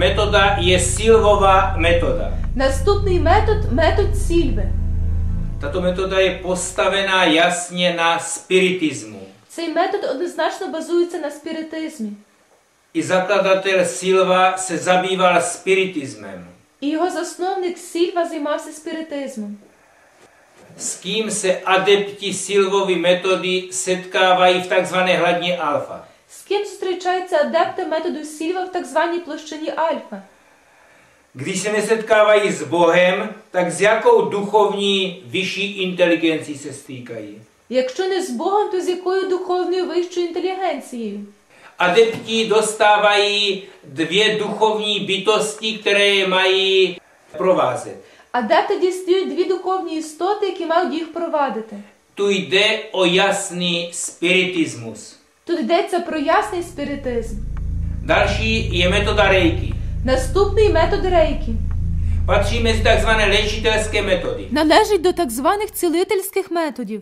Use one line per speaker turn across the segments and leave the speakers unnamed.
Další metoda je Silvova metoda.
Наступний метод метод Сільви.
Tato metoda je postavená jasně na spiritismu.
Цей метод однозначно базується на спіритизмі.
I zakladatel Silva se zabýval spiritismem.
І його засновник Сільва займався спіритизмом.
S kým se adepti Silvovy metody setkávají v tzv. hladně alfa.
З ким зустрічаються адепти методу Сільва в так званій площині Альфа?
Když se nesetkávají s Bohem, tak s jakou duchovní vyšší inteligencí se stýkají?
Якщо не з Богом, то з якою духовною вищою інтелігенцією?
Adepti dostávají dvě duchovní bytosti, které je mají provázet.
Адепти дістають дві духовні істоти, які мають їх провадити.
Tu jde o jasný spiritismus.
Тут йдеться про ясний спіритизм.
Další je metoda Reiki.
Наступний метод рейкі.
Patří mezi tzv. léčitelské metody.
Належить до так званих цілительських методів.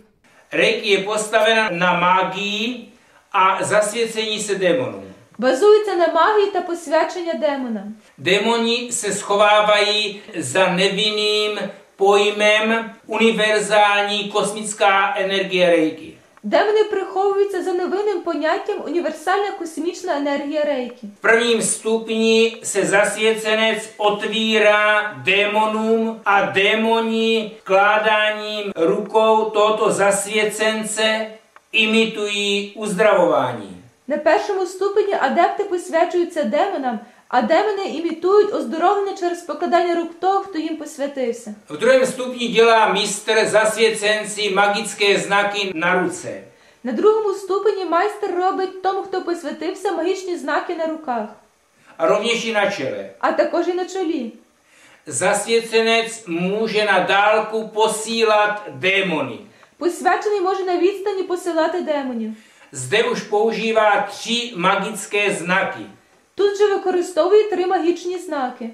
Reiki je postavena na mágii a zasvěcení se démonům.
Базується на магії та посвячення демонам.
Démoni se schovávají za nevinným pojmem univerzální kosmická energie Reiki.
Демони приховуються за невинним поняттям універсальна космічна енергія рейкі.
V prvním stupni se zasvěcenec otvírá démonům a démoni kládáním rukou tohoto zasvěcence imitují uzdravování.
На першому ступені адепти посвячуються демонам, а демони імітують оздоровлення через покладання рук того, хто їм посвятився.
V druhém stupni dělá mistr zasvěcenci magické znaky na ruce.
На другому ступені майстер робить тому, хто посвятився, магічні знаки на руках,
A rovněž i na čele.
а також і на.
Zasvěcenec může na dálku posílat démony.
Посвячений може на відстані посилати демонів.
Zde už používá tři magické znaky.
Тут же використовує три магічні знаки.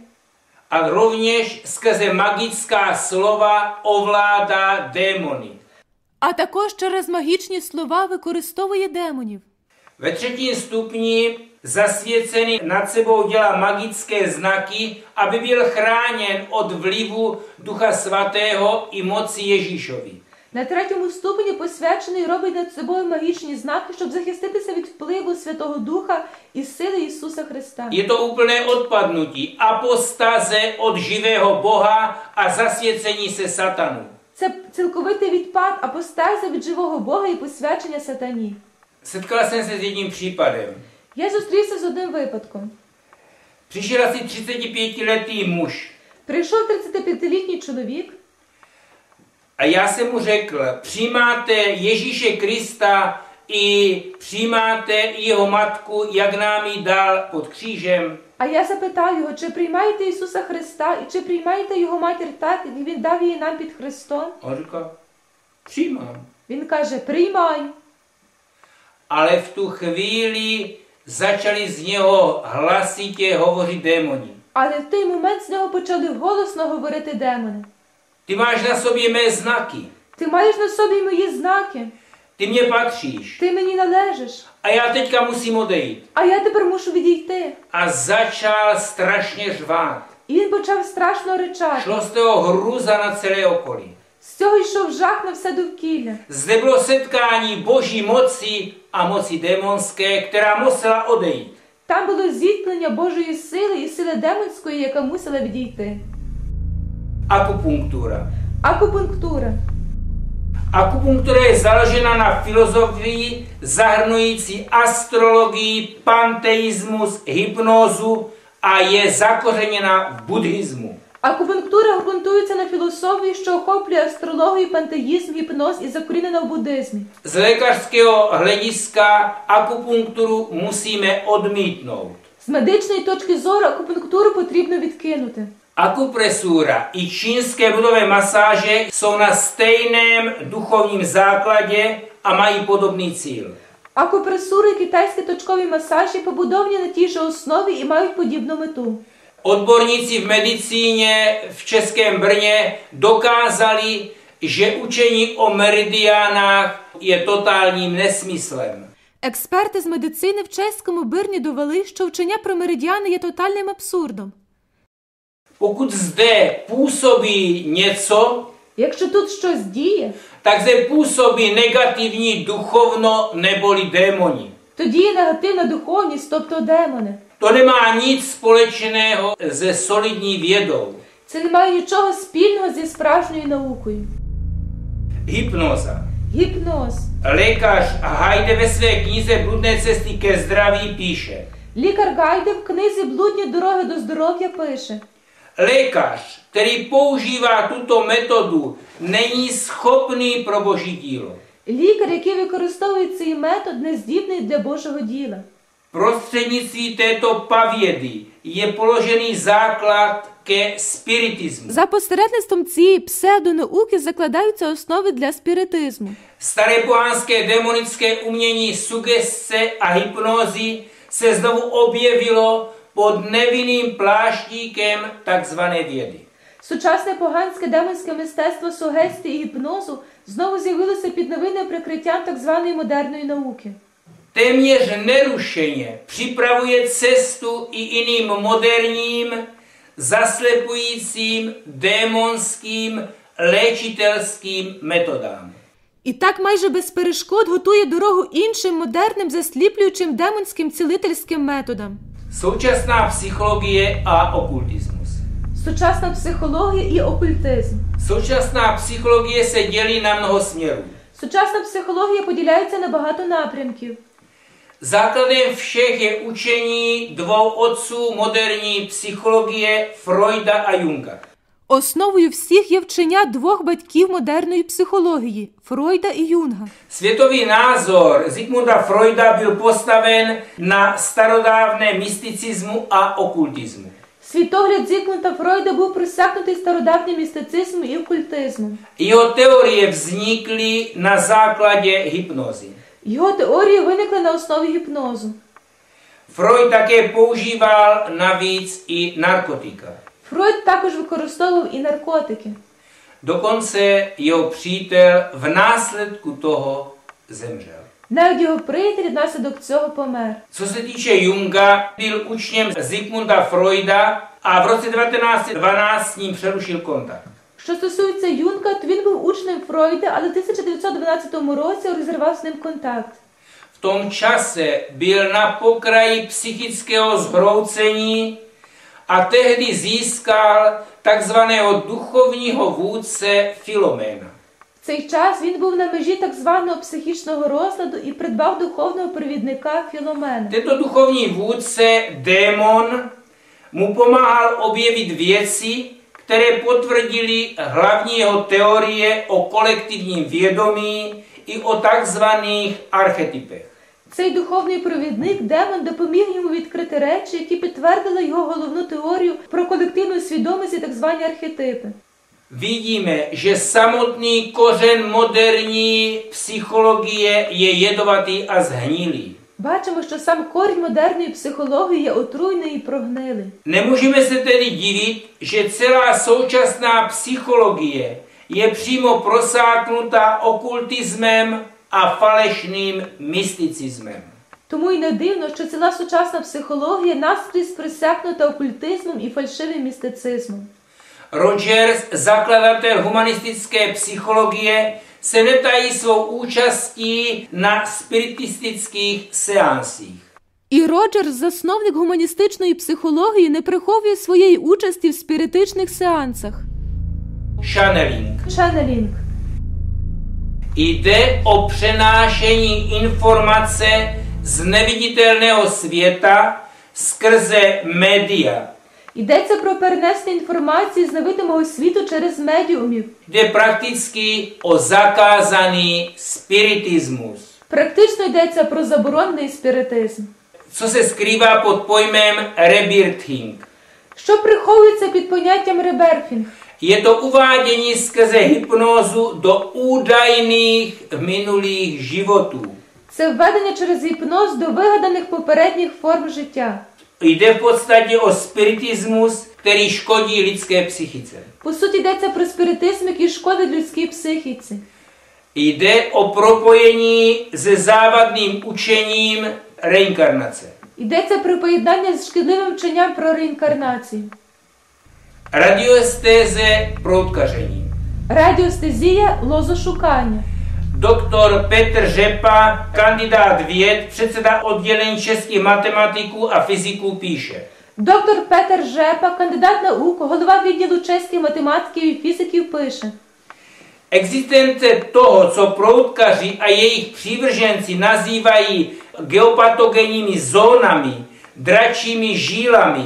A rovněž skrze magická slova ovládá démony.
А також через магічні слова використовує демонів.
Ve třetím stupni zasvěcený nad sebou dělá magické znaky, aby byl chráněn od vlivu Ducha Svatého i moci Ježíšovi.
На третьому ступені посвячений робить над собою магічні знаки, щоб захиститися від впливу Святого Духа і сили Ісуса Христа.
Je to úplné odpadnutí, apostáze od živého Boha a zasvěcení se satanu.
Це цілковитий відпад, апостазія від живого Бога і посвячення сатані.
Setkal jsem se s jedním případem.
Я зустрівся з одним випадком.
Přišel asi 35-letý muž
Прийшов 35-літній чоловік,
a já jsem mu řekl, přijímáte Ježíše Krista i přijímáte jeho matku, jak nám ji dal pod křížem.
а я запитав його, чи приймаєте Ісуса Христа і чи приймаєте його матір так, як він дав її нам під Христом?
On říkal, přijímám.
Він каже: Приймаю.
Ale v tu chvíli začali z něho hlasitě hovořit démoni.
Але в той момент з нього почали голосно говорити демони.
Ty máš na sobě mé znaky.
Ти маєш на собі мої знаки,
Ty mě patříš.
ти мені належиш,
A já teďka musím odejít.
а я тепер мушу відійти.
A začal strašně řvát.
І він почав страшно ричати.
Šlo z toho hruza na celé okolí.
З цього йшов жах на все довкілля.
Zde bylo setkání boží moci a moci démonské, která musela odejít.
Там було зіткнення Божої сили і сили демонської, яка мусила відійти.
Akupunktura.
Акупунктура.
Akupunktura je založena na filozofii zahrnující astrologii, panteismus, hypnózu a je zakořeněna v buddhismu.
Акупунктура ґрунтується на філософії, що охоплює астрологію, пантеїзм, гіпноз і закорінена в буддизмі.
Z lékařského hlediska akupunkturu musíme odmítnout.
З медичної точки зору акупунктуру потрібно відкинути.
Akupresura i čínské budové masáže jsou na stejném duchovním základě a mají podobný cíl.
Акупресури і китайські точкові масажі побудовані на тій же основі і мають подібну мету.
Odborníci v medicíně v Českém Brně dokázali, že učení o meridiánách je totálním nesmyslem.
Експерти з медицини в чеському Бирні довели, що вчення про меридіани є тотальним абсурдом.
Pokud zde působí něco,
Якщо тут щось діє,
tak zde působí negativní duchovno neboli démoni.
то діє негативна духовність, тобто демони.
To nemá nic společného se solidní vědou.
Це не має нічого спільного зі справжньою наукою.
Hypnoza.
Гіпноз.
Lékař Hajde ve své knize Bludné cesty ke zdraví píše
Лікар Гайде в книзі Блудні дороги до здоров'я пише:
Lékař, který používá tuto metodu, není schopný pro boží dílo.
лікар, який використовує цей метод, не здібний для Божого діла.
Prostřednictví této pavědy je položený základ ke spiritismu.
За посередництвом цієї псевдонауки закладаються основи для спіритизму.
Staré pohanské démonické umění sugestce a hypnózy se znovu objevilo pod nevinným pláštíkem takzvané vědy.
Сучасне поганське демонське мистецтво сугестії і гіпнозу знову з'явилося під новинним прикриттям так званої модерної науки.
Téměř nerušeně připravuje cestu i jiným moderním, zaslepujícím, démonským, léčitelským metodám.
І так майже без перешкод готує дорогу іншим модерним, засліплюючим демонським цілительським методам.
Současná psychologie a okultismus.
Сучасна психологія і окультизм.
Současná psychologie se dělí na mnoho směrů.
Сучасна психологія поділяється на багато напрямків.
Základem všech je učení dvou otců moderní psychologie Freuda a Junga.
Основою всіх є вчення двох батьків модерної психології Фройда і Юнга.
Světový názor Zigmunda Freuda byl postaven na starodávné mysticismu a okultismu.
Світогляд Зігмунда Фройда був присякнутий стародавнім містицизмом і окультизмом.
Jeho teorie vznikly na základě hypnozy.
Його теорії виникли на основі гіпнозу.
Freud také používal navíc i narkotika.
Фройд також використовував і наркотики.
Dokonce jeho přítel v následku toho.
Навіть його приятель внаслідок цього помер.
Co se týče Junga, byl učněm Zigmunda Freuda a v roce 1912 s ním přerušil kontakt.
Що стосується Юнга, то він був учнем Фройда, але в 1912 році розірвав з ним контакт.
V tom čase byl na pokraji psychického zhroucení a tehdy získal takzvaného duchovního vůdce Filoména.
В цей час він був на межі так званого психічного розладу і придбав духовного провідника Філомена.
Tento duchovní vůdce, démon, mu pomáhal objevit věci, které potvrdily hlavní jeho teorie o kolektivním vědomí i o takzvaných archetypech.
Цей духовний провідник Демон допоміг йому відкрити речі, які підтвердили його головну теорію про колективну свідомість і так звані архетипи.
Vidíme, že samotný kořen moderní psychologie je jedovatý a zhnilý.
Бачимо, що сам корінь модерної психології є отруйний і прогнилий.
Nemůžeme se tedy divit, že celá současná psychologie je přímo prosáknuta okultismem a falešným mysticismem.
Тому й не дивно, що ціла сучасна психологія наскрізь присякнута окультизмом і фальшивим містицизмом.
Rogers, zakladatel humanistické psychologie, se netají svou účastí na spiritistických seansích.
І Роджерс, засновник гуманістичної психології, не приховує своєї участі в спіритичних сеансах.
Channeling.
Ченнелінг.
Jde o přenášení informace z neviditelného světa skrze média.
Йдеться про перенесення інформації з невидимого світу через медіумів.
Jde prakticky o zakázaný spiritismus,
Практично йдеться про заборонений спіритизм.
co se skrývá pod pojmem rebirthing.
Що приховується під поняттям реберфінг?
Je to uvádění skrze hypnózu do údajných minulých životů.
Це введення через гіпноз до вигаданих попередніх форм життя.
Jde v podstatě o spiritismus, který škodí lidské psychice.
По суті, йдеться про спіритизм, який шкодить людській психіці.
Jde o propojení se závadným učením reinkarnace.
Йдеться про поєднання з шкідливим вченням про реінкарнацію.
Radioestéze proutkaření.
Радіостезія лозошукання.
Doktor Petr Řepa, kandidát věd, předseda oddělení českých matematiků a fyziků píše.
Доктор Петер Жепа, кандидат наук, голова відділу чеських математиків і фізиків, пише:
Existence toho, co proutkaři a jejich přívrženci nazývají geopatogenními zónami, dračími žílami,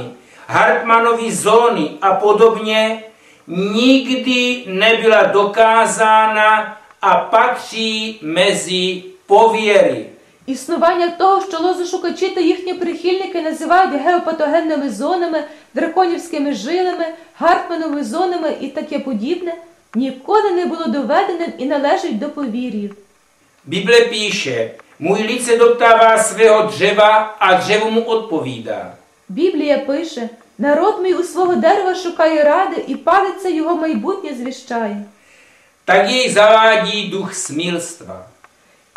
Hartmanovy zóny a podobně, nikdy nebyla dokázána a patří mezi pověry.
Існування того, що лозошукачі та їхні прихильники називають геопатогенними зонами, драконівськими жилами, гартмановими зонами і таке подібне, ніколи не було доведеним і належить до повір'їв.
Píše, můj lid se doptává svého dřeva a dřevo mu odpovídá.
Біблія пише: народ мій у свого дерева шукає ради, і палиця його майбутнє звіщає.
Tak jej zavádí duch smilstva.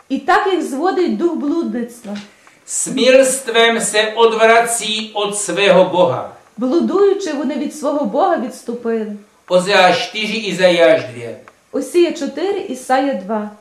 І так їх зводить дух блудництва.
Smilstvem se odvrací od svého Boha.
Блудуючи, вони від свого Бога відступили.
Ozea 4, Izajáš 2.
Осія 4, Ісая 2.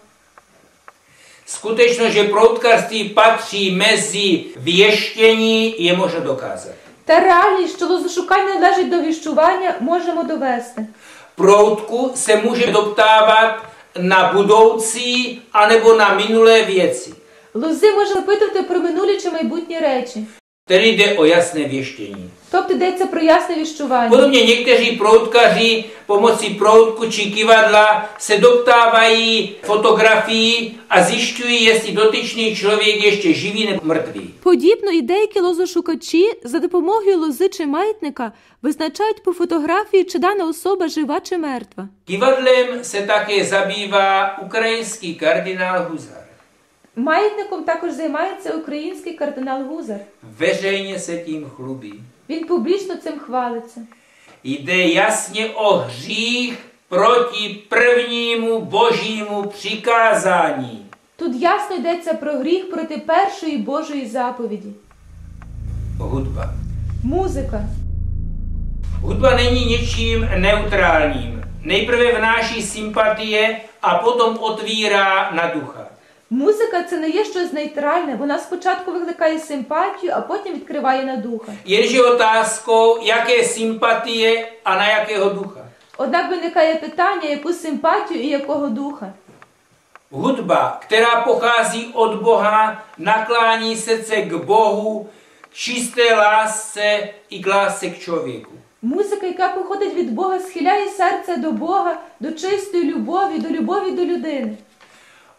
Skutečnost, že proutkarství patří mezi věštění, je možno dokázat.
Та реальність, що лозошукання належить до віщування, можемо довести.
Proutku se může doptávat na budoucí anebo na minulé věci.
Лози може запитувати про минулі чи майбутні речі.
Tedy jde o jasné věštění.
Тобто йдеться про ясне віщування.
Podobně někteří proutkaři pomocí proutku či kivadla se doptávají fotografií a zjišťují, jestli dotyčný člověk ještě živý nebo mrtvý.
Подібно і деякі лозошукачі за допомогою лози чи маятника визначають по фотографії, чи дана особа жива чи мертва.
Kivadlem se také zabývá ukrajinský kardinál Huzar.
Маятником також займається український кардинал Гузар.
Veřejně se tím chlubí.
Він публічно цим хвалиться.
Jde jasně o hřích proti prvnímu božímu přikázání.
Тут ясно йдеться про гріх проти першої Божої заповіді.
Hudba.
Музика.
Hudba není něčím neutrálním. Nejprve vnáší sympatie a potom otvírá na ducha.
Музика це не є щось нейтральне. Вона спочатку викликає симпатію, а потім відкриває на духа.
Jenže otázkou, jaké sympatie a na jakého ducha.
Однак виникає питання, яку симпатію і якого духа.
Hudba, která pochází od Boha, naklání srdce k Bohu, k čisté lásce i k lásce k člověku.
Музика, яка походить від Бога, схиляє серце до Бога, до чистої любові, до любові до людини.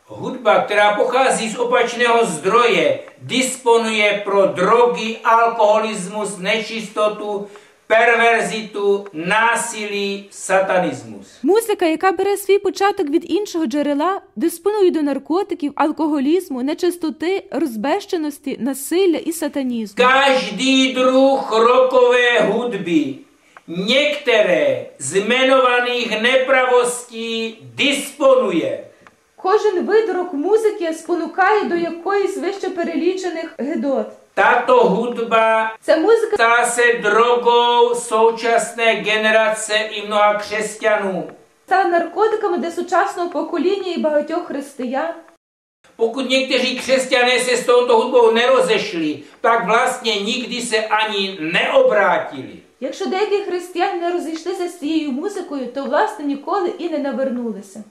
Hudba, která pochází z opačného zdroje, disponuje pro drogy, alkoholismus, nečistotu, perverzitu, násilí, satanismus.
Музика, яка бере свій початок від іншого джерела, диспонує до наркотиків, алкоголізму, нечистоти, розбещеності, насилля і сатанізму.
Každý druh rokové hudby některé z jmenovaných nepravostí disponuje.
Кожен вид рок-музики спонукає до якоїсь вище перелічених гидот.
Tato hudba
Ця музика
stá se drogou současné generace i mnoha křesťanů.
стала наркотиками для сучасного покоління і багатьох християн.
Pokud někteří křesťané se s touto hudbou nerozešli, tak vlastně nikdy se ani neobrátili.
Якщо деякі християни не розійшлися з цією музикою, то власне ніколи і не навернулися.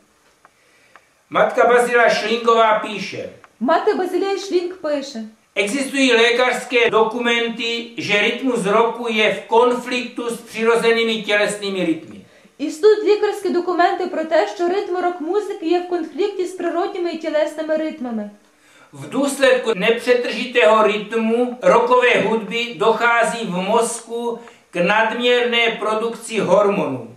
Matka Bazila Šlinková píše,
Мати Базилія Шлінк пише:
existují lékařské dokumenty, že rytmus roku je v konfliktu s přirozenými tělesnými rytmy.
Існують лікарські документи про те, що ритм рок-музики є в конфлікті з природніми і тілесними ритмами.
V důsledku nepřetržitého rytmu rokové hudby dochází v mozku k nadměrné produkci hormonů.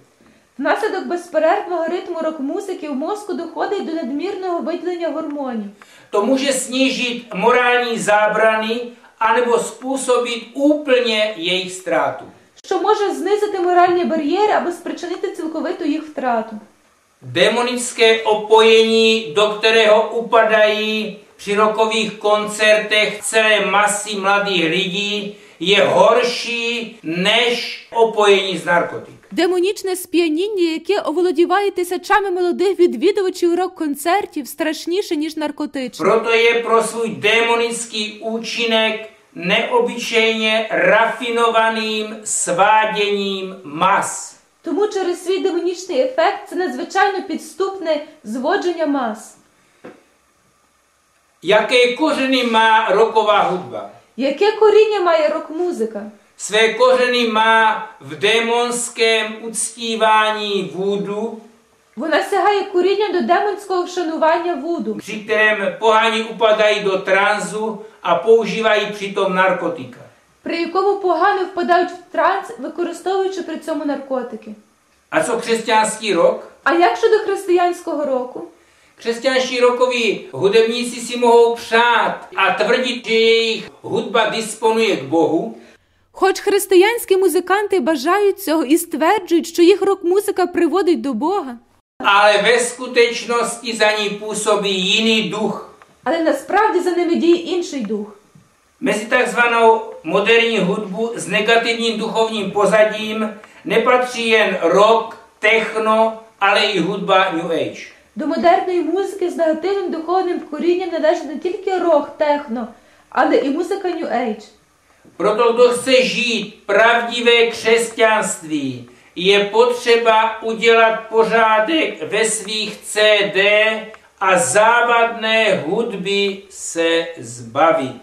Внаслідок безперервного ритму рок-музики в мозку доходить до надмірного виділення гормонів.
To může snížit morální zábrany anebo způsobit úplně jejich ztrátu.
що може знизити моральні бар'єри або спричинити цілковиту їх втрату.
Demonické opojení, do kterého upadají při rokových koncertech celé masy mladých lidí, je horší než opojení z narkotik.
Демонічне сп'яніння, яке оволодіває тисячами молодих відвідувачів рок-концертів, страшніше, ніж наркотичне.
Proto je pro svůj demonický účinek neobyčejně rafinovaným sváděním mas.
Тому через свій демонічний ефект це надзвичайно підступне зводження мас.
Jaké kořeny má roková hudba?
Яке коріння має рок-музика?
Své kořeny má v démonském uctívání vůdu,
Вона сягає коріння до демонського вшанування вуду,
při kterém pohani upadají do tranzu a používají přitom narkotika.
при якому погано впадають в транс, використовуючи при цьому наркотики.
A co křesťanský rok?
А як щодо християнського року?
Křesťanští rokoví hudebníci si mohou přát a tvrdit, že jejich hudba disponuje k Bohu,
Хоч християнські музиканти бажають цього і стверджують, що їх рок-музика приводить до Бога,
ale ve skutečnosti za ní působí jiný duch.
але насправді за ними діє інший дух.
Mezi takzvanou moderní hudbu s negativním duchovním pozadím nepatří jen rock, techno, ale i hudba New Age.
До модерної музики з негативним духовним корінням належить не тільки рок, техно, але і музика New Age.
Proto kdo chce žít pravdivé křesťanství, je potřeba udělat pořádek ve svých CD a závadné hudby se zbavit.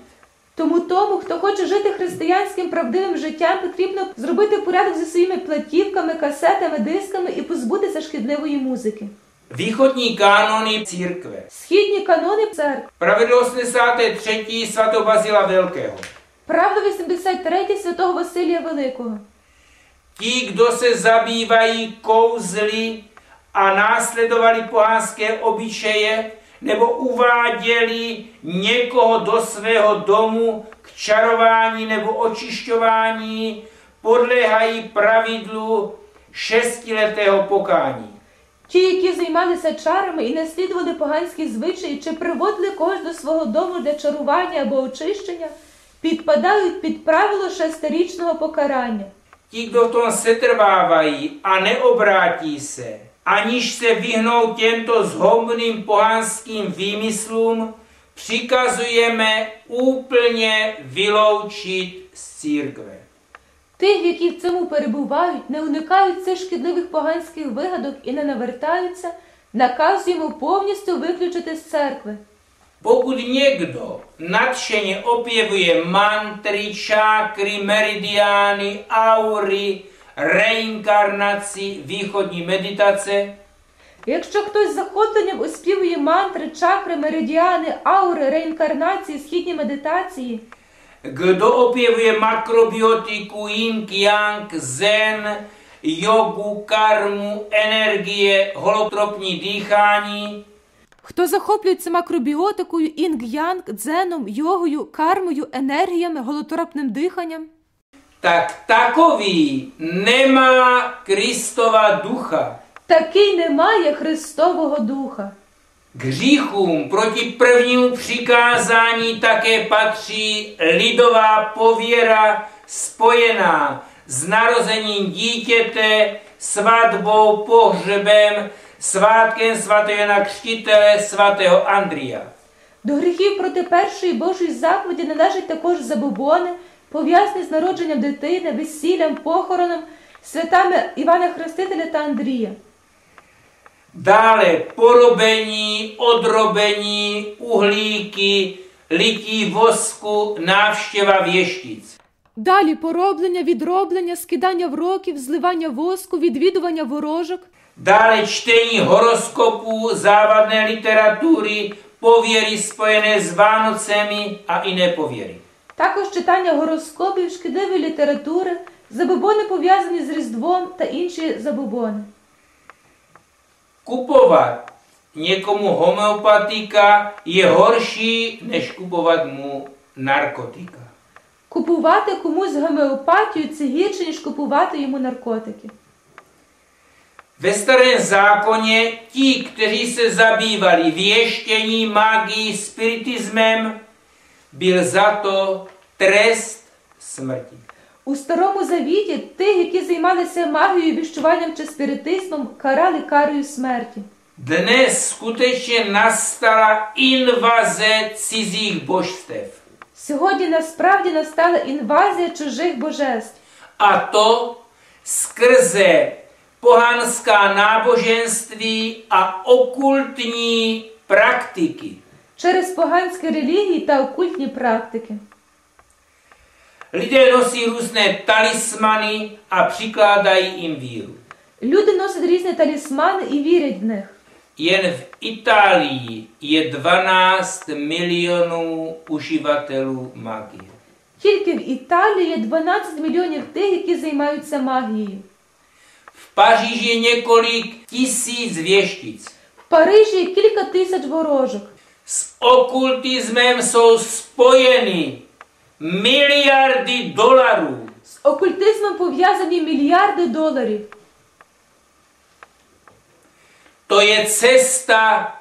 Тому тому, хто хоче жити християнським правдивим життям, потрібно зробити порядок зі своїми платівками, касетами, дисками і позбутися шкідливої музики.
Východní kánony církve.
Східні канони церкви.
Pravidlo 83. svatobazila Velkého.
Правда 83 святого Василія Великого.
Ti, kdo se zabývají kouzly a následovali pohanské obyčeje, nebo uváděli někoho do svého domu k čarování nebo očišťování, podléhají pravidlu šestiletého pokání.
Ті, які займалися чарами і наслідували поганські звичаї, чи приводили когось до свого дому для чарування або очищення, підпадають під правило шестирічного покарання.
Ti, kdo v tom setrvávají a neobrátí se, aniž se vyhnou těmto zhoubným pohanským výmyslům, přikazujeme úplně vyloučit z církve.
Тих, які в цьому перебувають, не уникають цих шкідливих поганських вигадок і не навертаються, наказуємо повністю виключити з церкви.
Pokud někdo nadšeně opěvuje mantry, čákry, meridiány, aury, reinkarnaci, východní meditace,
Якщо хтось з захопленням оспівує мантри, чакри, меридіани, аури, реінкарнації, східні медитації,
kdo opěvuje makrobiotiku, yin, yang, zen, jogu, karmu, energie, holotropní dýchání,
хто захоплюється макробіотикою, інг-янг, дзеном, йогою, кармою, енергіями, голоторопним диханням,
tak takový nemá Kristova ducha.
такий не має Христового Духа.
K hříchům proti prvnímu přikázání také patří lidová pověra spojená s narozením dítěte, svatého Jana Křtitele, svatého Andria.
До гріхів проти першої Божої заповіді належать також забобони, пов'язані з народженням дитини, весіллям, похороном, святами Івана Хрестителя та Андрія.
Dále porobení, odrobení, uhlíky, lití vosku, návštěva věštic.
Далі пороблення, відроблення, скидання вроків, зливання воску, відвідування ворожок,
Dále čtení horoskopů, závadné literatury, pověry spojené s Vánocemi a i nepověry.
також читання гороскопів, шкідливої літератури, забобони пов'язані з Різдвом та інші забобони.
Kupovat někomu homeopatika je horší, než kupovat mu narkotika.
Купувати комусь гомеопатію це гірше, ніж купувати йому наркотики.
Ve starém zákoně ti, kteří se zabývali věštěním, magií, spiritismem, byl za to trest smrti.
У старому завіті тих, які займалися магією, віщуванням чи спіритизмом, карали карою смерті.
Dnes skutečně nastala invaze cizích božstev.
Сьогодні насправді настала інвазія чужих божеств,
A to skrze pohanská náboženství a okultní praktiky.
через поганські релігії та окультні практики.
Lidé nosí různé talismany a přikládají jim víru.
Люди носять різні талісмани і вірять в них.
Jen v Itálii je 12 milionů uživatelů magie.
Тільки в Італії є 12 мільйонів тих, які займаються магією.
V Paříži je několik tisíc věštic.
В Парижі є кілька тисяч ворожок.
S okultismem jsou spojeny miliardy dolarů.
З окультизмом пов'язані мільярди доларів.
To je cesta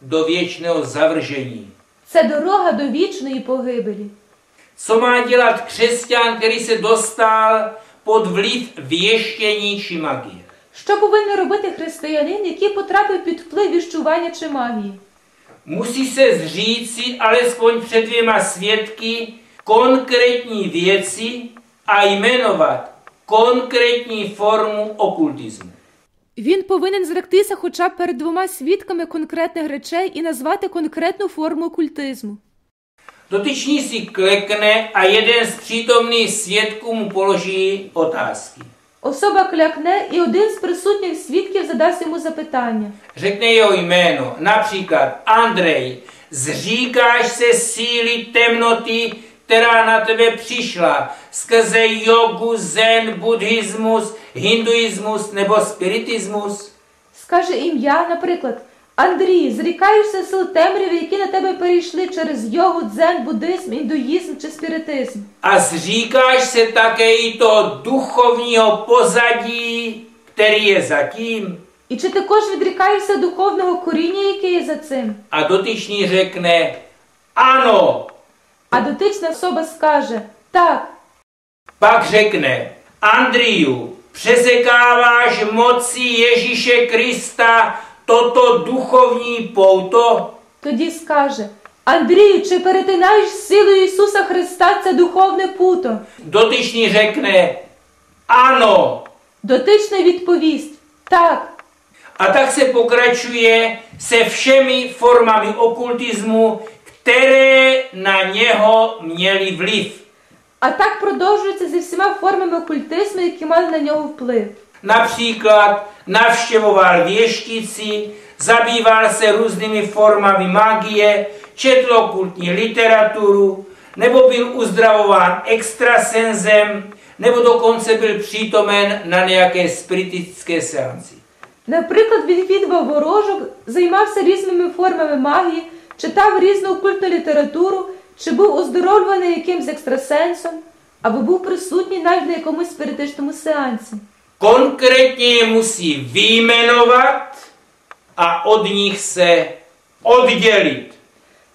do věčného zavržení.
Це дорога до вічної погибелі.
Co má dělat křesťan, který se dostal pod vliv věštění či magie?
Що повинен робити християнин, який потрапив під вплив віщування чи магії?
Musí se zříci alespoň před dvěma svědky konkrétní věci a jmenovat konkrétní formu okultismu.
Він повинен зректися хоча б перед двома свідками конкретних речей і назвати конкретну форму окультизму.
Dotyčný si klekne a jeden z přítomných svědků mu položí otázky.
Особа клякне, і один з присутніх свідків задасть йому запитання.
Řekne jeho jméno, například Andrej, zříkáš se síly temnoty, která na tebe přišla skrze jogu, zen, buddhismus, hinduismus nebo spiritismus?
Скаже ім'я, наприклад, Андрій, зрікаєшся сил темряви, які на тебе перейшли через йогу, дзен, буддизм, індуїзм чи спіритизм.
A zříkáš se také i to duchovního pozadí, který je zatím?
І чи також відрікаєшся духовного коріння, яке є за цим?
A dotyčný řekne, ano,
А дотична особа скаже так.
Pak řekne, Andriu, přesekáváš moci Ježíše Krista toto duchovní pouto?
Тоді скаже Андрію, чи перетинаєш силою Ісуса Христа це духовне путо?
Dotyčný řekne, ano.
Дотичний відповість так.
A tak se pokračuje se všemi formami okultismu, které na něho měly vliv.
А так продовжується зі всіма формами окультизму, які мали на нього вплив.
Například navštěvoval věštici, zabýval se různými formami magie, četl okultní literaturu, nebo byl uzdravován extrasenzem, nebo dokonce byl přítomen na nějaké spiritistické seanci.
Наприклад, відвідував ворожок, займався різними формами магії, читав різну окультну літературу, чи був оздоровлений якимсь екстрасенсом, або був присутній навіть на якомусь спиритичному сеансі.
Konkrétně je musí vyjmenovat a od nich se oddělit.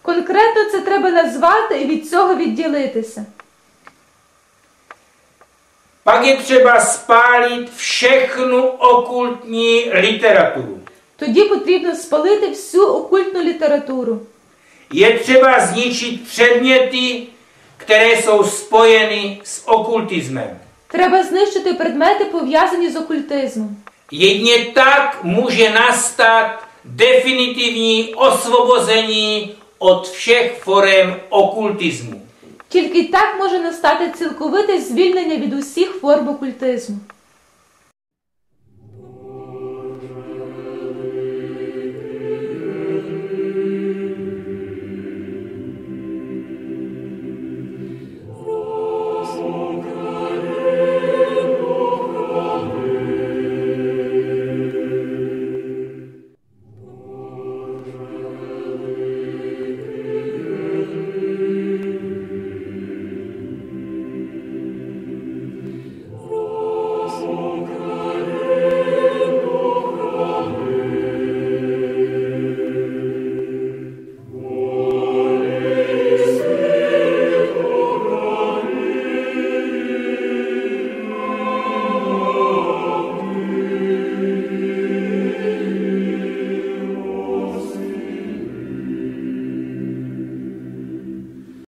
Конкретно це треба назвати і від цього відділитися.
Pak je třeba spálit všechnu okultní literaturu.
Тоді потрібно спалити всю окультну літературу.
Je třeba zničit předměty, které jsou spojeny s okultismem.
Треба знищити предмети, пов'язані з окультизмом.
Jedně tak může nastat definitivní osvobození od všech forem okultismu.
Тільки так може настати цілковите звільнення від усіх форм окультизму.